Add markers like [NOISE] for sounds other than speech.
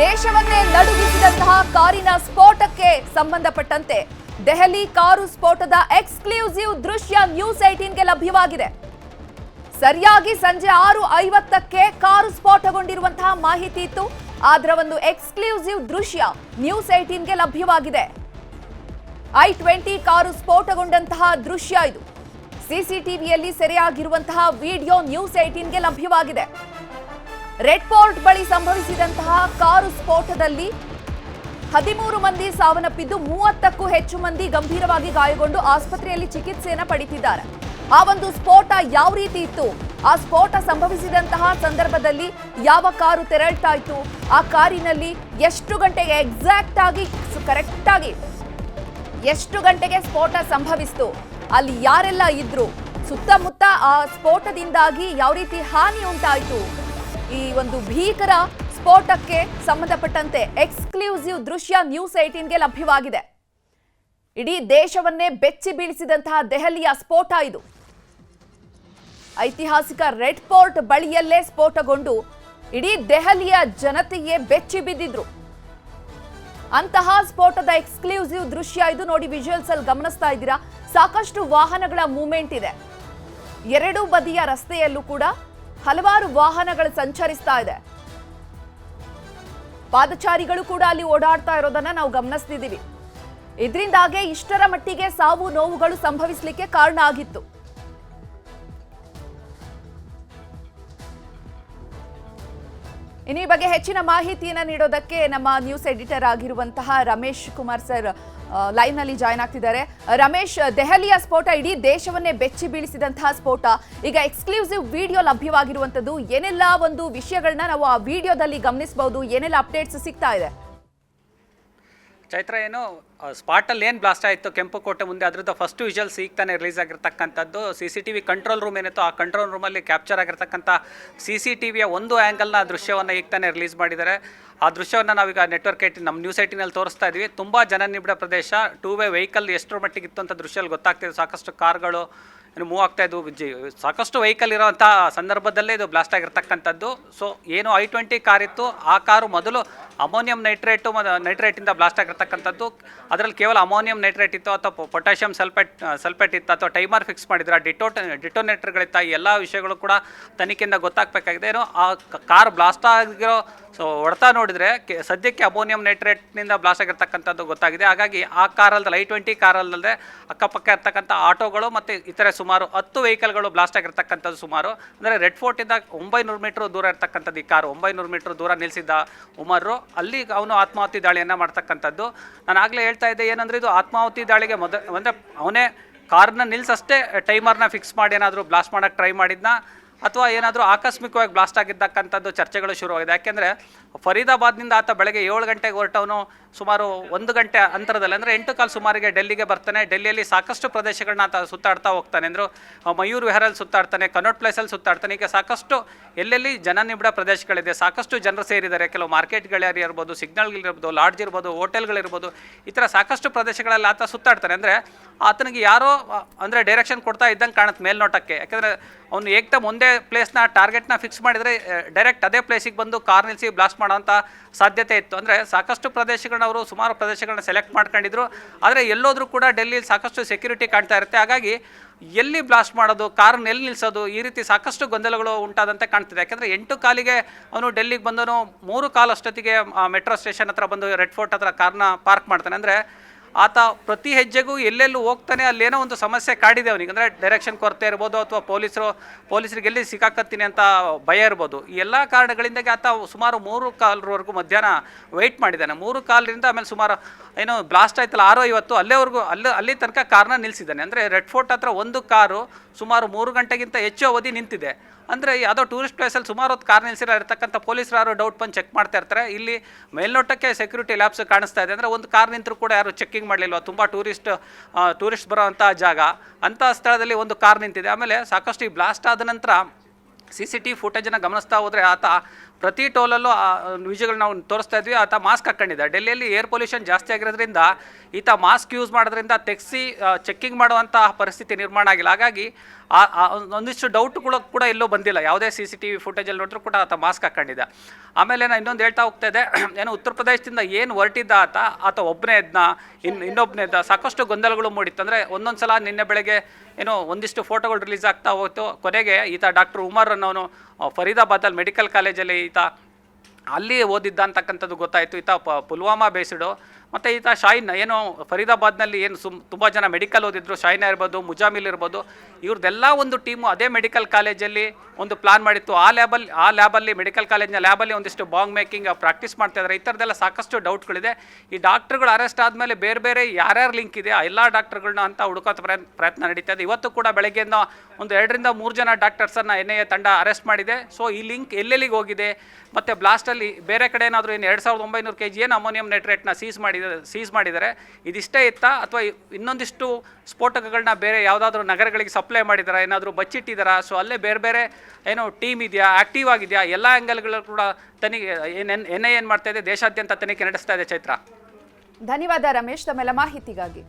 ದೇಶವನ್ನೇ ನಡುಗಿಸಿದಂತಹ ಕಾರಿನ ಸ್ಫೋಟಕ್ಕೆ ಸಂಬಂಧಪಟ್ಟಂತೆ ದೆಹಲಿ ಕಾರು ಸ್ಫೋಟದ ಎಕ್ಸ್ಕ್ಲೂಸಿವ್ ದೃಶ್ಯ ನ್ಯೂಸ್ ಏಟೀನ್ಗೆ ಲಭ್ಯವಾಗಿದೆ. ಸರಿಯಾಗಿ ಸಂಜೆ ಆರು ಐವತ್ತಕ್ಕೆ ಕಾರು ಸ್ಫೋಟಗೊಂಡಿರುವಂತಹ ಮಾಹಿತಿ ಇತ್ತು. ಅದರ ಒಂದು ಎಕ್ಸ್ಕ್ಲೂಸಿವ್ ದೃಶ್ಯ ನ್ಯೂಸ್ ಏಟೀನ್ಗೆ ಲಭ್ಯವಾಗಿದೆ. ಐ ಟ್ವೆಂಟಿ ಕಾರು ಸ್ಫೋಟಗೊಂಡಂತಹ ದೃಶ್ಯ ಇದು. ಸಿಸಿಟಿವಿಯಲ್ಲಿ ಸೆರೆಯಾಗಿರುವಂತಹ ವಿಡಿಯೋ ನ್ಯೂಸ್ ಏಟೀನ್ಗೆ ಲಭ್ಯವಾಗಿದೆ. ರೆಡ್ ಫೋರ್ಟ್ ಬಳಿ ಸಂಭವಿಸಿದಂತಹ ಕಾರು ಸ್ಫೋಟದಲ್ಲಿ ಹದಿಮೂರು ಮಂದಿ ಸಾವನ್ನಪ್ಪಿದ್ದು ಮೂವತ್ತಕ್ಕೂ ಹೆಚ್ಚು ಮಂದಿ ಗಂಭೀರವಾಗಿ ಗಾಯಗೊಂಡು ಆಸ್ಪತ್ರೆಯಲ್ಲಿ ಚಿಕಿತ್ಸೆಯನ್ನು ಪಡಿತಿದ್ದಾರೆ. ಆ ಒಂದು ಸ್ಫೋಟ ಯಾವ ರೀತಿ ಇತ್ತು? ಆ ಸ್ಫೋಟ ಸಂಭವಿಸಿದಂತಹ ಸಂದರ್ಭದಲ್ಲಿ ಯಾವ ಕಾರು ತೆರಳ್ತಾ ಇತ್ತು? ಆ ಕಾರಿನಲ್ಲಿ ಎಷ್ಟು ಗಂಟೆಗೆ ಎಕ್ಸಾಕ್ಟ್ ಆಗಿ ಕರೆಕ್ಟ್ ಆಗಿ ಎಷ್ಟು ಗಂಟೆಗೆ ಸ್ಫೋಟ ಸಂಭವಿಸಿತು? ಅಲ್ಲಿ ಯಾರೆಲ್ಲ ಇದ್ರು? ಸುತ್ತಮುತ್ತ ಆ ಸ್ಫೋಟದಿಂದಾಗಿ ಯಾವ ರೀತಿ ಹಾನಿ ಉಂಟಾಯಿತು? ಈ ಒಂದು ಭೀಕರ ಸ್ಫೋಟಕ್ಕೆ ಸಂಬಂಧಪಟ್ಟಂತೆ ಎಕ್ಸ್ಕ್ಲೂಸಿವ್ ದೃಶ್ಯ ನ್ಯೂಸ್ ಏಟೀನ್ಗೆ ಲಭ್ಯವಾಗಿದೆ. ಇಡೀ ದೇಶವನ್ನೇ ಬೆಚ್ಚಿ ಬೀಳಿಸಿದಂತಹ ದೆಹಲಿಯ ಸ್ಫೋಟ ಇದು. ಐತಿಹಾಸಿಕ ರೆಡ್ ಫೋರ್ಟ್ ಬಳಿಯಲ್ಲೇ ಸ್ಫೋಟಗೊಂಡು ಇಡೀ ದೆಹಲಿಯ ಜನತೆಯೇ ಬೆಚ್ಚಿ ಬಿದ್ದಿದ್ರು. ಅಂತಹ ಸ್ಫೋಟದ ಎಕ್ಸ್ಕ್ಲೂಸಿವ್ ದೃಶ್ಯ ಇದು ನೋಡಿ ವಿಜುವಲ್ಸ್ ಅಲ್ಲಿ ಗಮನಿಸ್ತಾ ಇದ್ದೀರಾ. ಸಾಕಷ್ಟು ವಾಹನಗಳ ಮೂವ್ಮೆಂಟ್ ಇದೆ. ಎರಡೂ ಬದಿಯ ರಸ್ತೆಯಲ್ಲೂ ಕೂಡ ಹಲವಾರು ವಾಹನಗಳು ಸಂಚರಿಸ್ತಾ ಇದೆ. ಪಾದಚಾರಿಗಳು ಕೂಡ ಅಲ್ಲಿ ಓಡಾಡ್ತಾ ಇರೋದನ್ನ ನಾವು ಗಮನಿಸ್ತಿದ್ದೀವಿ. ಇದರಿಂದಾಗೆ ಇಷ್ಟರ ಮಟ್ಟಿಗೆ ಸಾವು ನೋವುಗಳು ಸಂಭವಿಸಲಿಕ್ಕೆ ಕಾರಣ ಆಗಿತ್ತು. ಇನ್ನು ಈ ಬಗ್ಗೆ ಹೆಚ್ಚಿನ ಮಾಹಿತಿಯನ್ನು ನೀಡೋದಕ್ಕೆ ನಮ್ಮ ನ್ಯೂಸ್ ಎಡಿಟರ್ ಆಗಿರುವಂತಹ ರಮೇಶ್ ಕುಮಾರ್ ಸರ್ ಲೈವ್ನಲ್ಲಿ ಜಾಯ್ನ್ ಆಗ್ತಿದ್ದಾರೆ. ರಮೇಶ್, ದೆಹಲಿಯ ಸ್ಫೋಟ ಇಡೀ ದೇಶವನ್ನೇ ಬೆಚ್ಚಿ ಬೀಳಿಸಿದಂತಹ ಸ್ಫೋಟ. ಈಗ ಎಕ್ಸ್ಕ್ಲೂಸಿವ್ ವಿಡಿಯೋ ಲಭ್ಯವಾಗಿರುವಂತದ್ದು ಏನೆಲ್ಲ ಒಂದು ವಿಷಯಗಳನ್ನ ನಾವು ಆ ವಿಡಿಯೋದಲ್ಲಿ ಗಮನಿಸಬಹುದು ಏನೆಲ್ಲ ಅಪ್ಡೇಟ್ಸ್ ಸಿಗ್ತಾ ಇದೆ? ಚೈತ್ರ, ಏನು ಸ್ಪಾಟಲ್ಲಿ ಏನು ಬ್ಲಾಸ್ಟ್ ಆಯಿತು? ಕೆಂಪುಕೋಟೆ ಮುಂದೆ ಅದರದ್ದು ಫಸ್ಟ್ ವಿಜುವಲ್ಸ್ ಈಗ ತಾನೇ ರಿಲೀಸ್ ಆಗಿರ್ತಕ್ಕಂಥದ್ದು. C C T V control room ಏನಿತ್ತು ಆ ಕಂಟ್ರೋಲ್ ರೂಮಲ್ಲಿ ಕ್ಯಾಪ್ಚರ್ ಆಗಿರ್ತಕ್ಕಂಥ ಸಿ ಸಿ ಟಿ ವಿಯ ಒಂದು ಆ್ಯಂಗಲ್ನ ದೃಶ್ಯವನ್ನು ಈಗ ತಾನೇ ರಿಲೀಸ್ ಮಾಡಿದ್ದಾರೆ. ಆ ದೃಶ್ಯವನ್ನು ನಾವೀಗ ನೆಟ್ವರ್ಕ್ ಏಟಿ ನಮ್ಮ ನ್ಯೂಸ್ ಐಟಿನಲ್ಲಿ ತೋರಿಸ್ತಾ ಇದ್ವಿ. ತುಂಬ ಜನನಿಬಿಡ ಪ್ರದೇಶ. ಟೂ ವೇ ವೆಹಿಕಲ್ ಎಷ್ಟರ ಮಟ್ಟಿಗೆ ಇತ್ತು ಅಂತ ದೃಶ್ಯದಲ್ಲಿ ಗೊತ್ತಾಗ್ತಿದೆ ಸಾಕಷ್ಟು ಕಾರ್ಗಳು ಏನು ಮೂವ್ ಆಗ್ತಾ ಇದ್ವು. ಜಿ ಸಾಕಷ್ಟು ವೆಹಿಕಲ್ ಇರೋವಂಥ ಸಂದರ್ಭದಲ್ಲೇ ಇದು ಬ್ಲಾಸ್ಟ್ ಆಗಿರ್ತಕ್ಕಂಥದ್ದು. ಸೊ ಏನು ಐ ಟ್ವೆಂಟಿ ಕಾರ್ ಇತ್ತು. ಆ ಕಾರು ಮೊದಲು ಅಮೋನಿಯಂ ನೈಟ್ರೇಟು ಮತ್ತು ನೈಟ್ರೇಟಿಂದ ಬ್ಲಾಸ್ಟ್ ಆಗಿರ್ತಕ್ಕಂಥದ್ದು. ಅದರಲ್ಲಿ ಕೇವಲ ಅಮೋನಿಯಂ ನೈಟ್ರೇಟ್ ಇತ್ತು ಅಥವಾ ಪೊಟ್ಯಾಷಿಯಂ ಸಲ್ಫೇಟ್ ಸಲ್ಫೇಟ್ ಇತ್ತು ಅಥವಾ ಟೈಮರ್ ಫಿಕ್ಸ್ ಮಾಡಿದ್ರೆ ಡಿಟೋಟ್ ಡಿಟೋನೇಟರ್ಗಳಿತ್ತ, ಈ ಎಲ್ಲ ವಿಷಯಗಳು ಕೂಡ ತನಿಖೆಯಿಂದ ಗೊತ್ತಾಗಬೇಕಾಗಿದೆ. ಏನು, ಆ ಕಾರ್ ಬ್ಲಾಸ್ಟ್ ಆಗಿರೋ, ಸೊ, ಹೊಡೆತ ನೋಡಿದರೆ ಸದ್ಯಕ್ಕೆ ಅಮೋನಿಯಂ ನೈಟ್ರೇಟ್ನಿಂದ ಬ್ಲಾಸ್ಟ್ ಆಗಿರ್ತಕ್ಕಂಥದ್ದು ಗೊತ್ತಾಗಿದೆ. ಹಾಗಾಗಿ ಆ ಕಾರಲ್ಲದೆ ಐ ಟ್ವೆಂಟಿ ಕಾರಲ್ಲದೆ ಅಕ್ಕಪಕ್ಕ ಇರ್ತಕ್ಕಂಥ ಆಟೋಗಳು ಮತ್ತು ಇತರೆ ಸುಮಾರು ಹತ್ತು ವೆಹಿಕಲ್ಗಳು ಬ್ಲಾಸ್ಟ್ ಆಗಿರ್ತಕ್ಕಂಥದ್ದು ಸುಮಾರು. ಅಂದರೆ ರೆಡ್ ಫೋರ್ಟಿಂದ ಒಂಬೈನೂರು ಮೀಟ್ರ್ ದೂರ ಇರ್ತಕ್ಕಂಥದ್ದು ಈ ಕಾರು. ಒಂಬೈನೂರು ಮೀಟ್ರ್ ದೂರ ನಿಲ್ಲಿಸಿದ್ದ ಉಮರು ಅಲ್ಲಿ ಅವನು ಆತ್ಮಹತ್ಯೆ ದಾಳಿಯನ್ನು ಮಾಡ್ತಕ್ಕಂಥದ್ದು. ನಾನು ಆಗಲೇ ಹೇಳ್ತಾ ಇದ್ದೆ ಏನಂದರೆ ಇದು ಆತ್ಮಾಹುತಿ ದಾಳಿಗೆ ಮೊದ, ಅಂದರೆ ಅವನೇ ಕಾರ್ನ ನಿಲ್ಸಷ್ಟೇ ಟೈಮರ್ನ ಫಿಕ್ಸ್ ಮಾಡಿ ಏನಾದರೂ ಬ್ಲಾಸ್ಟ್ ಮಾಡೋಕ್ಕೆ ಟ್ರೈ ಮಾಡಿದ್ನ? ಅಥವಾ ಏನಾದರೂ ಆಕಸ್ಮಿಕವಾಗಿ ಬ್ಲಾಸ್ಟ್ ಆಗಿದ್ದಕ್ಕಂಥದ್ದು ಚರ್ಚೆಗಳು ಶುರುವಾಗಿದೆ? ಯಾಕೆಂದರೆ ಫರೀದಾಬಾದ್ನಿಂದ ಆತ ಬೆಳಗ್ಗೆ ಏಳು ಗಂಟೆಗೆ ಹೊರಟವನು ಸುಮಾರು ಒಂದು ಗಂಟೆ ಅಂತರದಲ್ಲಿ, ಅಂದರೆ ಎಂಟು ಕಾಲು ಸುಮಾರಿಗೆ ಡೆಲ್ಲಿಗೆ ಬರ್ತಾನೆ. ಡೆಲ್ಲಿಯಲ್ಲಿ ಸಾಕಷ್ಟು ಪ್ರದೇಶಗಳನ್ನ ಆತ ಸುತ್ತಾಡ್ತಾ ಹೋಗ್ತಾನೆ. ಅಂದರು ಮಯೂರ್ ವಿಹಾರಲ್ಲಿ ಸುತ್ತಾಡ್ತಾನೆ ಕನ್ನಡ ಪ್ಲೇಸಲ್ಲಿ ಸುತ್ತಾಡ್ತಾನೆ. ಈಗ ಸಾಕಷ್ಟು ಎಲ್ಲೆಲ್ಲಿ ಜನನಿಬಿಡ ಪ್ರದೇಶಗಳಿದೆ, ಸಾಕಷ್ಟು ಜನರು ಸೇರಿದ್ದಾರೆ. ಕೆಲವು ಮಾರ್ಕೆಟ್ಗಳು ಇರ್ಬೋದು ಸಿಗ್ನಲ್ಗಳಿರ್ಬೋದು ಲಾಡ್ಜ್ ಇರ್ಬೋದು ಹೋಟೆಲ್ಗಳಿರ್ಬೋದು ಈ ಥರ ಸಾಕಷ್ಟು ಪ್ರದೇಶಗಳಲ್ಲಿ ಆತ ಸುತ್ತಾಡ್ತಾನೆ. ಅಂದರೆ ಆತನಿಗೆ ಯಾರೋ ಅಂದರೆ ಡೈರೆಕ್ಷನ್ ಕೊಡ್ತಾ ಇದ್ದಂಗೆ ಕಾಣುತ್ತೆ ಮೇಲ್ನೋಟಕ್ಕೆ. ಯಾಕಂದರೆ ಅವನು ಏಕ್ದಮ್ ಒಂದೇ ಪ್ಲೇಸ್ನ, ಟಾರ್ಗೆಟ್ನ ಫಿಕ್ಸ್ ಮಾಡಿದರೆ, ಡೈರೆಕ್ಟ್ ಅದೇ ಪ್ಲೇಸಿಗೆ ಬಂದು ಕಾರ್ ನಿಲ್ಲಿಸಿ ಬ್ಲಾಸ್ಟ್ ಮಾಡೋವಂಥ ಸಾಧ್ಯತೆ ಇತ್ತು. ಅಂದರೆ ಸಾಕಷ್ಟು ಅವರು ಸುಮಾರು ಪ್ರದೇಶಗಳನ್ನ ಸೆಲೆಕ್ಟ್ ಮಾಡ್ಕೊಂಡಿದ್ರು. ಆದರೆ ಎಲ್ಲೋದ್ರೂ ಕೂಡ ಡೆಲ್ಲಿ ಸಾಕಷ್ಟು ಸೆಕ್ಯೂರಿಟಿ ಕಾಣ್ತಾ ಇರುತ್ತೆ. ಹಾಗಾಗಿ ಎಲ್ಲಿ ಬ್ಲಾಸ್ಟ್ ಮಾಡೋದು ಕಾರ್ನ ಎಲ್ಲಿ ನಿಲ್ಲಿಸೋದು ಈ ರೀತಿ ಸಾಕಷ್ಟು ಗೊಂದಲಗಳು ಉಂಟಾದಂತೆ ಕಾಣ್ತಿದೆ. ಯಾಕಂದರೆ ಎಂಟು ಕಾಲಿಗೆ ಅವನು ಡೆಲ್ಲಿಗೆ ಬಂದನು ಮೂರು ಕಾಲು ಅಷ್ಟೊತ್ತಿಗೆ ಮೆಟ್ರೋ ಸ್ಟೇಷನ್ ಹತ್ರ ಬಂದು ರೆಡ್ ಫೋರ್ಟ್ ಹತ್ರ ಕಾರ್ನ ಪಾರ್ಕ್ ಮಾಡ್ತಾನೆ. ಅಂದರೆ ಆತ ಪ್ರತಿ ಹೆಜ್ಜೆಗೂ ಎಲ್ಲೆಲ್ಲೂ ಹೋಗ್ತಾನೆ, ಅಲ್ಲೇನೋ ಒಂದು ಸಮಸ್ಯೆ ಕಾಡಿದೆ ಅವನಿಗೆ. ಅಂದರೆ ಡೈರೆಕ್ಷನ್ ಕೊರತೆ ಇರ್ಬೋದು ಅಥವಾ ಪೊಲೀಸರು, ಪೊಲೀಸರಿಗೆ ಎಲ್ಲಿ ಸಿಕ್ಕಾಕತ್ತೀನಿ ಅಂತ ಭಯ ಇರ್ಬೋದು. ಈ ಎಲ್ಲ ಕಾರಣಗಳಿಂದಾಗಿ ಆತ ಸುಮಾರು ಮೂರು ಕಾಲ್ವರೆಗೂ ಮಧ್ಯಾಹ್ನ ವೆಯ್ಟ್ ಮಾಡಿದ್ದಾನೆ. ಮೂರು ಕಾಲ್ರಿಂದ ಆಮೇಲೆ ಸುಮಾರು ಏನೋ ಬ್ಲಾಸ್ಟ್ ಆಯ್ತಲ್ಲ ಆರೋ ಐವತ್ತು ಅಲ್ಲೇವರೆಗೂ, ಅಲ್ಲಿ ಅಲ್ಲಿ ತನಕ ಕಾರ್ನ ನಿಲ್ಲಿಸಿದ್ದಾನೆ ಅಂದರೆ ರೆಡ್ ಫೋರ್ಟ್ ಹತ್ರ ಒಂದು ಕಾರು ಸುಮಾರು ಮೂರು ಗಂಟೆಗಿಂತ ಹೆಚ್ಚು ಅವಧಿ ನಿಂತಿದೆ. ಅಂದರೆ ಯಾವುದೋ ಟೂರಿಸ್ಟ್ ಪ್ಲೇಸಲ್ಲಿ ಸುಮಾರು ಹೊತ್ತು ಕಾರ್ ನಿಲ್ಸಿರೋ ಇರ್ತಕ್ಕಂಥ ಪೊಲೀಸರು ಯಾರು ಡೌಟ್ ಬಂದು ಚೆಕ್ ಮಾಡ್ತಾ ಇರ್ತಾರೆ. ಇಲ್ಲಿ ಮೇಲ್ನೋಟಕ್ಕೆ ಸೆಕ್ಯೂರಿಟಿ ಲ್ಯಾಬ್ಸ್ ಕಾಣಿಸ್ತಾ ಇದೆ. ಅಂದರೆ ಒಂದು ಕಾರ್ ನಿಂತರೂ ಕೂಡ ಯಾರು ಚೆಕ್ಕಿಂಗ್ ಮಾಡಲಿಲ್ವ? ತುಂಬ ಟೂರಿಸ್ಟ್ ಟೂರಿಸ್ಟ್ ಬರೋವಂಥ ಜಾಗ. ಅಂಥ ಸ್ಥಳದಲ್ಲಿ ಒಂದು ಕಾರ್ ನಿಂತಿದೆ. ಆಮೇಲೆ ಸಾಕಷ್ಟು ಈ ಬ್ಲಾಸ್ಟ್ ಆದ ನಂತರ ಸಿ ಸಿ ಟಿ ಫುಟೇಜನ್ನು ಗಮನಿಸ್ತಾ ಹೋದರೆ ಆತ ಪ್ರತಿ ಟೋಲಲ್ಲೂ ಆ ವಿಜಯಗಳು ನಾವು ತೋರಿಸ್ತಾ ಇದ್ವಿ, ಆತ ಮಾಸ್ಕ್ ಹಾಕ್ಕೊಂಡಿದ್ದ ಡೆಲ್ಲಿಯಲ್ಲಿ ಏರ್ ಪೊಲ್ಯೂಷನ್ ಜಾಸ್ತಿ ಆಗಿರೋದ್ರಿಂದ ಈತ ಮಾಸ್ಕ್ ಯೂಸ್ ಮಾಡೋದ್ರಿಂದ ತೆಗೆಸಿ ಚೆಕ್ಕಿಂಗ್ ಮಾಡುವಂತಹ ಪರಿಸ್ಥಿತಿ ನಿರ್ಮಾಣ ಆಗಿಲ್ಲ. ಹಾಗಾಗಿ ಆ ಒಂದಿಷ್ಟು ಡೌಟ್ಗಳು ಕೂಡ ಎಲ್ಲೂ ಬಂದಿಲ್ಲ. ಯಾವುದೇ ಸಿ ಸಿ ಟಿ ವಿ ಫುಟೇಜಲ್ಲಿ ನೋಡಿದ್ರು ಕೂಡ ಆತ ಮಾಸ್ಕ್ ಹಾಕ್ಕೊಂಡಿದ್ದ ಆಮೇಲೆ ನಾನು ಇನ್ನೊಂದು ಹೇಳ್ತಾ ಹೋಗ್ತಾ ಇದೆ [CLEARS THROAT] ಏನು ಉತ್ತರ ಪ್ರದೇಶದಿಂದ ಏನು ಹೊರಟಿದ್ದ ಆತ ಆತ ಒಬ್ಬನೇ ಇದ್ನ ಇನ್ನು ಇನ್ನೊಬ್ಬನೇ ಇದ್ದ, ಸಾಕಷ್ಟು ಗೊಂದಲಗಳು ಮೂಡಿತ್ತು. ಅಂದರೆ ಒಂದೊಂದು ಸಲ ನಿನ್ನೆ ಬೆಳಗ್ಗೆ ಏನೋ ಒಂದಿಷ್ಟು ಫೋಟೋಗಳು ರಿಲೀಸ್ ಆಗ್ತಾ ಹೋಯ್ತು. ಕೊನೆಗೆ ಈತ ಡಾಕ್ಟರ್ ಉಮರ್ ಅನ್ನೋನು ಫರೀದಾಬಾದಲ್ಲಿ ಮೆಡಿಕಲ್ ಕಾಲೇಜಲ್ಲಿ ಈತ ಅಲ್ಲಿ ಓದಿದ್ದ ಅಂತಕ್ಕಂಥದ್ದು ಗೊತ್ತಾಯಿತು. ಈತ ಪುಲ್ವಾಮಾ ಬೇಸ್ಡು. ಮತ್ತು ಈತ ಶಾಯಿನ್ ಏನು ಫರೀದಾಬಾದ್ನಲ್ಲಿ ಏನು ಸುಮ್ ತುಂಬ ಜನ ಮೆಡಿಕಲ್ ಓದಿದ್ರು ಶಾಯಿನ ಇರ್ಬೋದು, ಮುಜಾಮಿಲ್ ಇರ್ಬೋದು ಇವ್ರದ್ದೆಲ್ಲ ಒಂದು ಟೀಮು ಅದೇ ಮೆಡಿಕಲ್ ಕಾಲೇಜಲ್ಲಿ ಒಂದು ಪ್ಲಾನ್ ಮಾಡಿತ್ತು. ಆ ಲ್ಯಾಬಲ್ಲಿ ಆ ಲ್ಯಾಬಲ್ಲಿ ಮೆಡಿಕಲ್ ಕಾಲೇಜ್ನ ಲ್ಯಾಬಲ್ಲಿ ಒಂದಿಷ್ಟು ಬಾಂಗ್ ಮೇಕಿಂಗ್ ಪ್ರಾಕ್ಟೀಸ್ ಮಾಡ್ತಾ ಇದ್ದಾರೆ ಈ ಥರದ್ದೆಲ್ಲ ಸಾಕಷ್ಟು ಡೌಟ್ಗಳಿದೆ ಈ ಡಾಕ್ಟ್ರುಗಳು ಅರೆಸ್ಟ್ ಆದಮೇಲೆ ಬೇರೆ ಬೇರೆ ಯಾರ್ಯಾರು ಲಿಂಕ್ ಇದೆ, ಆ ಎಲ್ಲ ಡಾಕ್ಟ್ರುಗಳನ್ನ ಅಂತ ಹುಡುಕೋ ಪ್ರಯತ್ನ ಪ್ರಯತ್ನ ನಡೀತಾ ಇದೆ. ಇವತ್ತು ಕೂಡ ಬೆಳಗ್ಗೆಯಿಂದ ಒಂದು ಎರಡರಿಂದ ಮೂರು ಜನ ಡಾಕ್ಟರ್ಸನ್ನು ಎನ್ ಐ ಎ ತಂಡ ಅರೆಸ್ಟ್ ಮಾಡಿದೆ. ಸೊ ಈ ಲಿಂಕ್ ಎಲ್ಲೆಲ್ಲಿಗೆ ಹೋಗಿದೆ? ಮತ್ತು ಬ್ಲಾಸ್ಟಲ್ಲಿ ಬೇರೆ ಕಡೆ ಏನಾದರೂ ಏನು ಎರಡು ಸಾವಿರದ ಒಂಬೈನೂರು ಕೆ ಜಿ ಏನು ಅಮೋನಿಯಂ ನೈಟ್ರೇಟ್ನ ಸೀಸ್ ಮಾಡಿದ, ಸೀಸ್ ಮಾಡಿದ್ದಾರೆ ಇದಿಷ್ಟೇ ಇತ್ತಾ? ಅಥವಾ ಇನ್ನೊಂದಿಷ್ಟು ಸ್ಫೋಟಕಗಳನ್ನ ಬೇರೆ ಯಾವುದಾದ್ರೂ ನಗರಗಳಿಗೆ ಸಪ್ಲೈ ಮಾಡಿದಾರಾ? ಏನಾದರೂ ಬಚ್ಚಿಟ್ಟಿದ್ದಾರಾ ಸೊ ಅಲ್ಲೇ ಬೇರೆ ಬೇರೆ ಏನೋ ಟೀಮ್ ಇದೆಯಾ? ಆ್ಯಕ್ಟಿವ್ ಆಗಿದೆಯಾ? ಎಲ್ಲ ಆ್ಯಂಗಲ್ಗಳು ಕೂಡ ತನಿಖೆ ಏನು ಎನ್ ಐ ಏನು ಮಾಡ್ತಾ ಇದೆ? ದೇಶಾದ್ಯಂತ ತನಿಖೆ ನಡೆಸ್ತಾ ಇದೆ ಚೈತ್ರ. ಧನ್ಯವಾದ ರಮೇಶ್, ತಮ್ಮೆಲ್ಲ ಮಾಹಿತಿಗಾಗಿ.